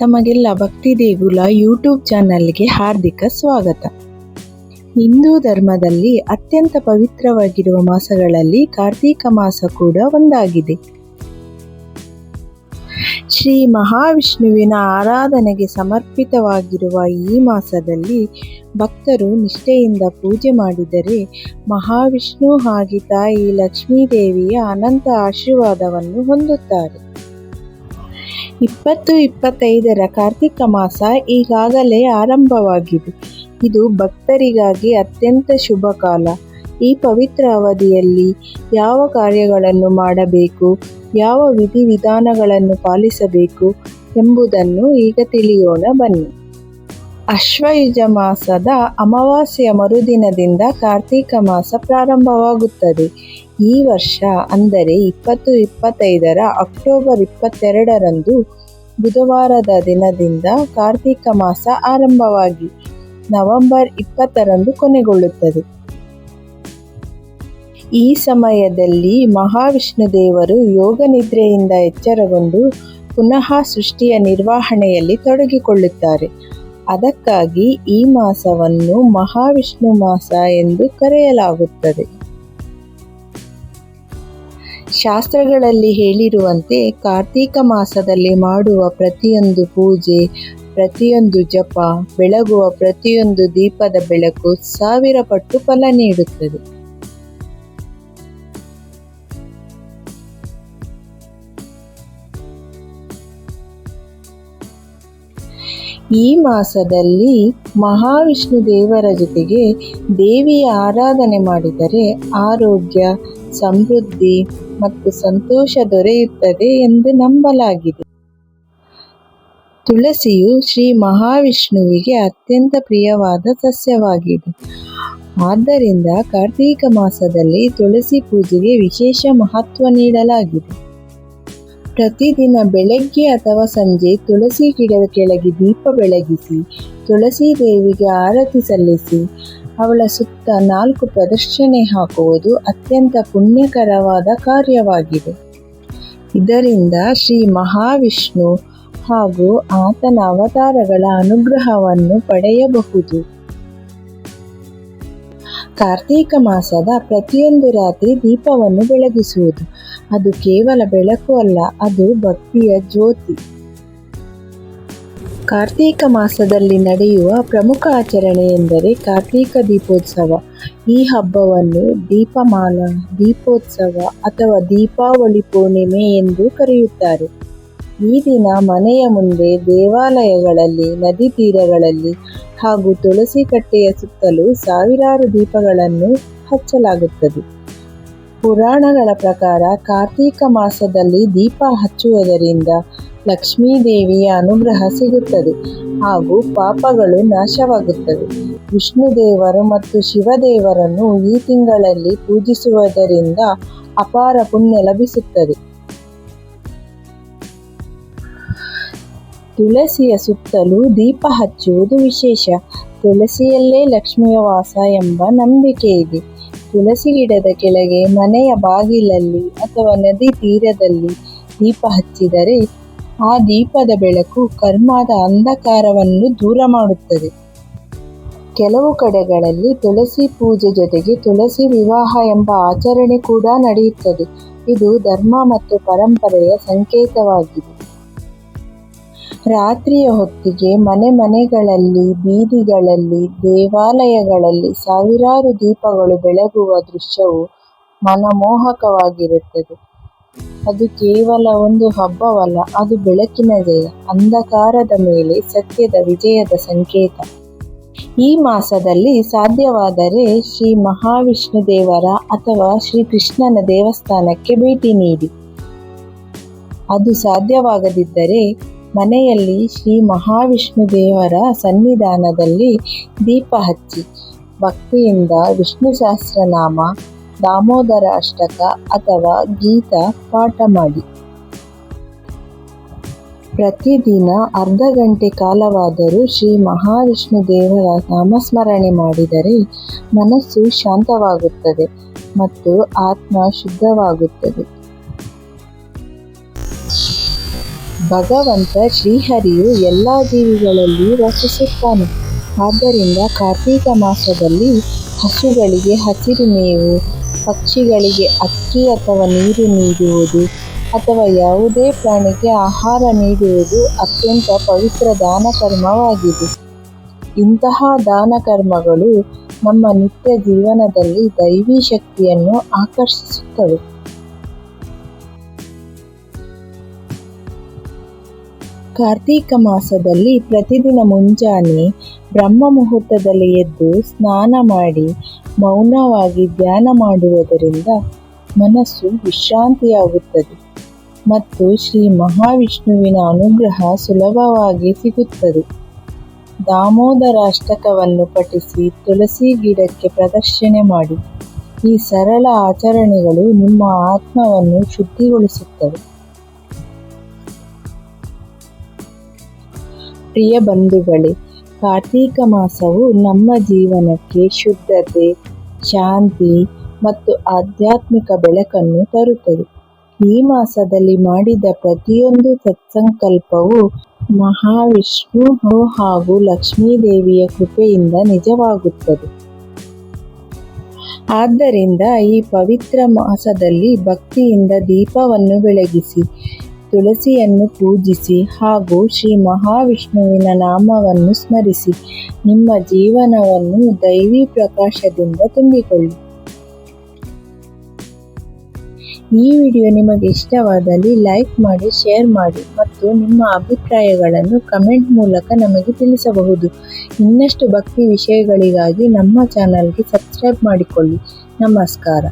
ತಮಗೆಲ್ಲ ಭಕ್ತಿ ದೇಗುಲ ಯೂಟ್ಯೂಬ್ ಚಾನಲ್ಗೆ ಹಾರ್ದಿಕ ಸ್ವಾಗತ. ಹಿಂದೂ ಧರ್ಮದಲ್ಲಿ ಅತ್ಯಂತ ಪವಿತ್ರವಾಗಿರುವ ಮಾಸಗಳಲ್ಲಿ ಕಾರ್ತೀಕ ಮಾಸ ಕೂಡ ಒಂದಾಗಿದೆ. ಶ್ರೀ ಮಹಾವಿಷ್ಣುವಿನ ಆರಾಧನೆಗೆ ಸಮರ್ಪಿತವಾಗಿರುವ ಈ ಮಾಸದಲ್ಲಿ ಭಕ್ತರು ನಿಷ್ಠೆಯಿಂದ ಪೂಜೆ ಮಾಡಿದರೆ ಮಹಾವಿಷ್ಣು ಹಾಗೆ ತಾಯಿ ಲಕ್ಷ್ಮೀದೇವಿಯ ಅನಂತ ಆಶೀರ್ವಾದವನ್ನು ಹೊಂದುತ್ತಾರೆ. ಇಪ್ಪತ್ತು ಇಪ್ಪತ್ತೈದರ ಕಾರ್ತಿಕ ಮಾಸ ಈಗಾಗಲೇ ಆರಂಭವಾಗಿದೆ. ಇದು ಭಕ್ತರಿಗಾಗಿ ಅತ್ಯಂತ ಶುಭ ಕಾಲ. ಈ ಪವಿತ್ರ ಅವಧಿಯಲ್ಲಿ ಯಾವ ಕಾರ್ಯಗಳನ್ನು ಮಾಡಬೇಕು, ಯಾವ ವಿಧಿವಿಧಾನಗಳನ್ನು ಪಾಲಿಸಬೇಕು ಎಂಬುದನ್ನು ಈಗ ತಿಳಿಯೋಣ ಬನ್ನಿ. ಅಶ್ವಯುಜ ಮಾಸದ ಅಮಾವಾಸ್ಯೆಯ ಮರುದಿನದಿಂದ ಕಾರ್ತೀಕ ಮಾಸ ಪ್ರಾರಂಭವಾಗುತ್ತದೆ. ಈ ವರ್ಷ ಅಂದರೆ ಇಪ್ಪತ್ತು ಇಪ್ಪತ್ತೈದರ ಅಕ್ಟೋಬರ್ ಇಪ್ಪತ್ತೆರಡರಂದು ಬುಧವಾರದ ದಿನದಿಂದ ಕಾರ್ತೀಕ ಮಾಸ ಆರಂಭವಾಗಿ ನವೆಂಬರ್ ಇಪ್ಪತ್ತರಂದು ಕೊನೆಗೊಳ್ಳುತ್ತದೆ. ಈ ಸಮಯದಲ್ಲಿ ಮಹಾವಿಷ್ಣು ದೇವರು ಯೋಗ ನಿದ್ರೆಯಿಂದ ಎಚ್ಚರಗೊಂಡು ಪುನಃ ಸೃಷ್ಟಿಯ ನಿರ್ವಹಣೆಯಲ್ಲಿ ತೊಡಗಿಕೊಳ್ಳುತ್ತಾರೆ. ಅದಕ್ಕಾಗಿ ಈ ಮಾಸವನ್ನು ಮಹಾವಿಷ್ಣು ಮಾಸ ಎಂದು ಕರೆಯಲಾಗುತ್ತದೆ. ಶಾಸ್ತ್ರಗಳಲ್ಲಿ ಹೇಳಿರುವಂತೆ ಕಾರ್ತೀಕ ಮಾಸದಲ್ಲಿ ಮಾಡುವ ಪ್ರತಿಯೊಂದು ಪೂಜೆ, ಪ್ರತಿಯೊಂದು ಜಪ, ಬೆಳಗುವ ಪ್ರತಿಯೊಂದು ದೀಪದ ಬೆಳಕು ಸಾವಿರ ಪಟ್ಟು ಫಲ ನೀಡುತ್ತದೆ. ಈ ಮಾಸದಲ್ಲಿ ಮಹಾವಿಷ್ಣು ದೇವರ ಜೊತೆಗೆ ದೇವಿಯ ಆರಾಧನೆ ಮಾಡಿದರೆ ಆರೋಗ್ಯ, ಸಮೃದ್ಧಿ ಮತ್ತು ಸಂತೋಷ ದೊರೆಯುತ್ತದೆ ಎಂದು ನಂಬಲಾಗಿದೆ. ತುಳಸಿಯು ಶ್ರೀ ಮಹಾವಿಷ್ಣುವಿಗೆ ಅತ್ಯಂತ ಪ್ರಿಯವಾದ ಸಸ್ಯವಾಗಿದೆ. ಆದ್ದರಿಂದ ಕಾರ್ತೀಕ ಮಾಸದಲ್ಲಿ ತುಳಸಿ ಪೂಜೆಗೆ ವಿಶೇಷ ಮಹತ್ವ ನೀಡಲಾಗಿದೆ. ಪ್ರತಿದಿನ ಬೆಳಗ್ಗೆ ಅಥವಾ ಸಂಜೆ ತುಳಸಿ ಗಿಡದ ಕೆಳಗೆ ದೀಪ ಬೆಳಗಿಸಿ, ತುಳಸಿ ದೇವಿಗೆ ಆರತಿ ಸಲ್ಲಿಸಿ, ಅವಳ ಸುತ್ತ ನಾಲ್ಕು ಪ್ರದರ್ಶನೆ ಹಾಕುವುದು ಅತ್ಯಂತ ಪುಣ್ಯಕರವಾದ ಕಾರ್ಯವಾಗಿದೆ. ಇದರಿಂದ ಶ್ರೀ ಮಹಾವಿಷ್ಣು ಹಾಗೂ ಆತನ ಅವತಾರಗಳ ಅನುಗ್ರಹವನ್ನು ಪಡೆಯಬಹುದು. ಕಾರ್ತೀಕ ಮಾಸದ ಪ್ರತಿಯೊಂದು ರಾತ್ರಿ ದೀಪವನ್ನು ಬೆಳಗಿಸುವುದು. ಅದು ಕೇವಲ ಬೆಳಕು ಅಲ್ಲ, ಅದು ಭಕ್ತಿಯ ಜ್ಯೋತಿ. ಕಾರ್ತೀಕ ಮಾಸದಲ್ಲಿ ನಡೆಯುವ ಪ್ರಮುಖ ಆಚರಣೆ ಎಂದರೆ ಕಾರ್ತೀಕ ದೀಪೋತ್ಸವ. ಈ ಹಬ್ಬವನ್ನು ದೀಪಮಾಲ ದೀಪೋತ್ಸವ ಅಥವಾ ದೀಪಾವಳಿ ಪೂರ್ಣಿಮೆ ಎಂದು ಕರೆಯುತ್ತಾರೆ. ಈ ದಿನ ಮನೆಯ ಮುಂದೆ ದೇವಾಲಯಗಳಲ್ಲಿ, ನದಿ ತೀರಗಳಲ್ಲಿ ಹಾಗೂ ತುಳಸಿ ಕಟ್ಟೆಯ ಸುತ್ತಲೂ ಸಾವಿರಾರು ದೀಪಗಳನ್ನು ಹಚ್ಚಲಾಗುತ್ತದೆ. ಪುರಾಣಗಳ ಪ್ರಕಾರ ಕಾರ್ತೀಕ ಮಾಸದಲ್ಲಿ ದೀಪ ಹಚ್ಚುವುದರಿಂದ ಲಕ್ಷ್ಮೀದೇವಿಯ ಅನುಗ್ರಹ ಸಿಗುತ್ತದೆ ಹಾಗೂ ಪಾಪಗಳು ನಾಶವಾಗುತ್ತವೆ. ವಿಷ್ಣು ದೇವರು ಮತ್ತು ಶಿವದೇವರನ್ನು ಈ ತಿಂಗಳಲ್ಲಿ ಪೂಜಿಸುವುದರಿಂದ ಅಪಾರ ಪುಣ್ಯ ಲಭಿಸುತ್ತದೆ. ತುಳಸಿಯ ಸುತ್ತಲೂ ದೀಪ ಹಚ್ಚುವುದು ವಿಶೇಷ. ತುಳಸಿಯಲ್ಲೇ ಲಕ್ಷ್ಮಿಯ ವಾಸ ಎಂಬ ನಂಬಿಕೆ ಇದೆ. ತುಳಸಿ ಗಿಡದ ಕೆಳಗೆ ಮನೆಯ ಬಾಗಿಲಲ್ಲಿ ಅಥವಾ ನದಿ ತೀರದಲ್ಲಿ ದೀಪ ಹಚ್ಚಿದರೆ ಆ ದೀಪದ ಬೆಳಕು ಕರ್ಮದ ಅಂಧಕಾರವನ್ನು ದೂರ ಮಾಡುತ್ತದೆ. ಕೆಲವು ಕಡೆಗಳಲ್ಲಿ ತುಳಸಿ ಪೂಜೆ ಜೊತೆಗೆ ತುಳಸಿ ವಿವಾಹ ಎಂಬ ಆಚರಣೆ ಕೂಡ ನಡೆಯುತ್ತದೆ. ಇದು ಧರ್ಮ ಮತ್ತು ಪರಂಪರೆಯ ಸಂಕೇತವಾಗಿದೆ. ರಾತ್ರಿಯ ಹೊತ್ತಿಗೆ ಮನೆ ಮನೆಗಳಲ್ಲಿ, ಬೀದಿಗಳಲ್ಲಿ, ದೇವಾಲಯಗಳಲ್ಲಿ ಸಾವಿರಾರು ದೀಪಗಳು ಬೆಳಗುವ ದೃಶ್ಯವು ಮನಮೋಹಕವಾಗಿರುತ್ತದೆ. ಅದು ಕೇವಲ ಒಂದು ಹಬ್ಬವಲ್ಲ, ಅದು ಬೆಳಕಿನ ಜಯ ಅಂಧಕಾರದ ಮೇಲೆ ಸತ್ಯದ ವಿಜಯದ ಸಂಕೇತ. ಈ ಮಾಸದಲ್ಲಿ ಸಾಧ್ಯವಾದರೆ ಶ್ರೀ ಮಹಾವಿಷ್ಣು ದೇವರ ಅಥವಾ ಶ್ರೀ ಕೃಷ್ಣನ ದೇವಸ್ಥಾನಕ್ಕೆ ಭೇಟಿ ನೀಡಿ. ಅದು ಸಾಧ್ಯವಾಗದಿದ್ದರೆ ಮನೆಯಲ್ಲಿ ಶ್ರೀ ಮಹಾವಿಷ್ಣು ದೇವರ ಸನ್ನಿಧಾನದಲ್ಲಿ ದೀಪ ಹಚ್ಚಿ, ಭಕ್ತಿಯಿಂದ ವಿಷ್ಣು ಸಹಸ್ರನಾಮ, ದಾಮೋದರ ಅಷ್ಟಕ ಅಥವಾ ಗೀತ ಪಾಠ ಮಾಡಿ. ಪ್ರತಿದಿನ ಅರ್ಧ ಗಂಟೆ ಕಾಲವಾದರೂ ಶ್ರೀ ಮಹಾವಿಷ್ಣು ದೇವರ ನಾಮಸ್ಮರಣೆ ಮಾಡಿದರೆ ಮನಸ್ಸು ಶಾಂತವಾಗುತ್ತದೆ ಮತ್ತು ಆತ್ಮ ಶುದ್ಧವಾಗುತ್ತದೆ. ಭಗವಂತ ಶ್ರೀಹರಿಯು ಎಲ್ಲ ಜೀವಿಗಳಲ್ಲಿ ವಾಸಿಸುತ್ತಾನೆ. ಆದ್ದರಿಂದ ಕಾರ್ತೀಕ ಮಾಸದಲ್ಲಿ ಹಸುಗಳಿಗೆ ಹಸಿರು ಮೇವು, ಪಕ್ಷಿಗಳಿಗೆ ಅಕ್ಕಿ ಅಥವಾ ನೀರು ನೀಡುವುದು ಅಥವಾ ಯಾವುದೇ ಪ್ರಾಣಿಗೆ ಆಹಾರ ನೀಡುವುದು ಅತ್ಯಂತ ಪವಿತ್ರ ದಾನ ಕರ್ಮವಾಗಿದೆ. ಇಂತಹ ದಾನ ಕರ್ಮಗಳು ನಮ್ಮ ನಿತ್ಯ ಜೀವನದಲ್ಲಿ ದೈವಿ ಶಕ್ತಿಯನ್ನು ಆಕರ್ಷಿಸುತ್ತವೆ. ಕಾರ್ತೀಕ ಮಾಸದಲ್ಲಿ ಪ್ರತಿದಿನ ಮುಂಜಾನೆ ಬ್ರಹ್ಮ ಮುಹೂರ್ತದಲ್ಲಿ ಎದ್ದು ಸ್ನಾನ ಮಾಡಿ ಮೌನವಾಗಿ ಧ್ಯಾನ ಮಾಡುವುದರಿಂದ ಮನಸ್ಸು ವಿಶ್ರಾಂತಿಯಾಗುತ್ತದೆ ಮತ್ತು ಶ್ರೀ ಮಹಾವಿಷ್ಣುವಿನ ಅನುಗ್ರಹ ಸುಲಭವಾಗಿ ಸಿಗುತ್ತದೆ. ದಾಮೋದರಾಷ್ಟಕವನ್ನು ಪಠಿಸಿ ತುಳಸಿ ಗಿಡಕ್ಕೆ ಪ್ರದರ್ಶನೆ ಮಾಡಿ. ಈ ಸರಳ ಆಚರಣೆಗಳು ನಿಮ್ಮ ಆತ್ಮವನ್ನು ಶುದ್ಧಿಗೊಳಿಸುತ್ತವೆ. ಪ್ರಿಯ ಬಂಧುಗಳೇ, ಕಾರ್ತೀಕ ಮಾಸವು ನಮ್ಮ ಜೀವನಕ್ಕೆ ಶುದ್ಧತೆ, ಶಾಂತಿ ಮತ್ತು ಆಧ್ಯಾತ್ಮಿಕ ಬೆಳಕನ್ನು ತರುತ್ತದೆ. ಈ ಮಾಸದಲ್ಲಿ ಮಾಡಿದ ಪ್ರತಿಯೊಂದು ಸತ್ಸಂಕಲ್ಪವು ಮಹಾವಿಷ್ಣು ಹಾಗೂ ಲಕ್ಷ್ಮೀದೇವಿಯ ಕೃಪೆಯಿಂದ ನಿಜವಾಗುತ್ತದೆ. ಆದ್ದರಿಂದ ಈ ಪವಿತ್ರ ಮಾಸದಲ್ಲಿ ಭಕ್ತಿಯಿಂದ ದೀಪವನ್ನು ಬೆಳಗಿಸಿ ತುಳಸಿಯನ್ನು ಪೂಜಿಸಿ ಹಾಗೂ ಶ್ರೀ ಮಹಾವಿಷ್ಣುವಿನ ನಾಮವನ್ನು ಸ್ಮರಿಸಿ, ನಿಮ್ಮ ಜೀವನವನ್ನು ದೈವಿ ಪ್ರಕಾಶದಿಂದ ತುಂಬಿಕೊಳ್ಳಿ. ಈ ವಿಡಿಯೋ ನಿಮಗೆ ಇಷ್ಟವಾದಲ್ಲಿ ಲೈಕ್ ಮಾಡಿ, ಶೇರ್ ಮಾಡಿ ಮತ್ತು ನಿಮ್ಮ ಅಭಿಪ್ರಾಯಗಳನ್ನು ಕಮೆಂಟ್ ಮೂಲಕ ನಮಗೆ ತಿಳಿಸಬಹುದು. ಇನ್ನಷ್ಟು ಭಕ್ತಿ ವಿಷಯಗಳಿಗಾಗಿ ನಮ್ಮ ಚಾನಲ್ಗೆ ಸಬ್ಸ್ಕ್ರೈಬ್ ಮಾಡಿಕೊಳ್ಳಿ. ನಮಸ್ಕಾರ.